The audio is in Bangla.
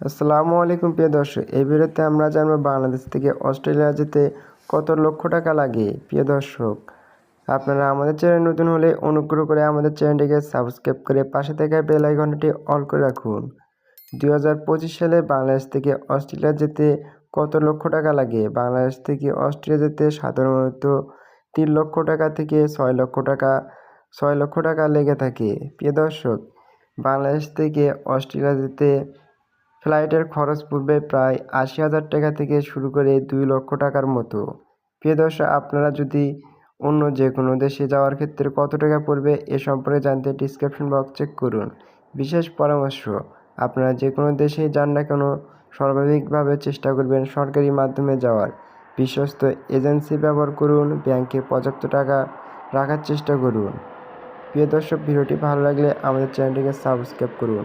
আসসালামু আলাইকুম প্রিয় দর্শক, এই ভিডিওতে আমরা জানব বাংলাদেশ থেকে অস্ট্রেলিয়া যেতে কত লক্ষ টাকা লাগে। প্রিয় দর্শক, আপনারা আমাদের চ্যানেল নতুন হলে অনুগ্রহ করে আমাদের চ্যানেলটিকে সাবস্ক্রাইব করে পাশে থাকা বেল আইকনটি অল করে রাখুন। দুই হাজার পঁচিশ সালে বাংলাদেশ থেকে অস্ট্রেলিয়া যেতে কত লক্ষ টাকা লাগে? বাংলাদেশ থেকে অস্ট্রেলিয়া যেতে সাধারণত তিন লক্ষ টাকা থেকে ছয় লক্ষ টাকা, ছয় লক্ষ টাকা লেগে থাকে। প্রিয় দর্শক, বাংলাদেশ থেকে অস্ট্রেলিয়া যেতে ফ্লাইটের খরচ পড়বে প্রায় আশি হাজার টাকা থেকে শুরু করে দুই লক্ষ টাকার মতো। প্রিয় দর্শক, আপনারা যদি অন্য যে কোনো দেশে যাওয়ার ক্ষেত্রে কত টাকা পড়বে এ সম্পর্কে জানতে ডিসক্রিপশন বক্স চেক করুন। বিশেষ পরামর্শ, আপনারা যে কোনো দেশেই যান না কেন, সর্বাধিকভাবে চেষ্টা করবেন সরকারি মাধ্যমে যাওয়ার। বিশ্বস্ত এজেন্সি ব্যবহার করুন, ব্যাংকে পর্যাপ্ত টাকা রাখার চেষ্টা করুন। প্রিয় দর্শক, ভিডিওটি ভালো লাগলে আমাদের চ্যানেলটিকে সাবস্ক্রাইব করুন।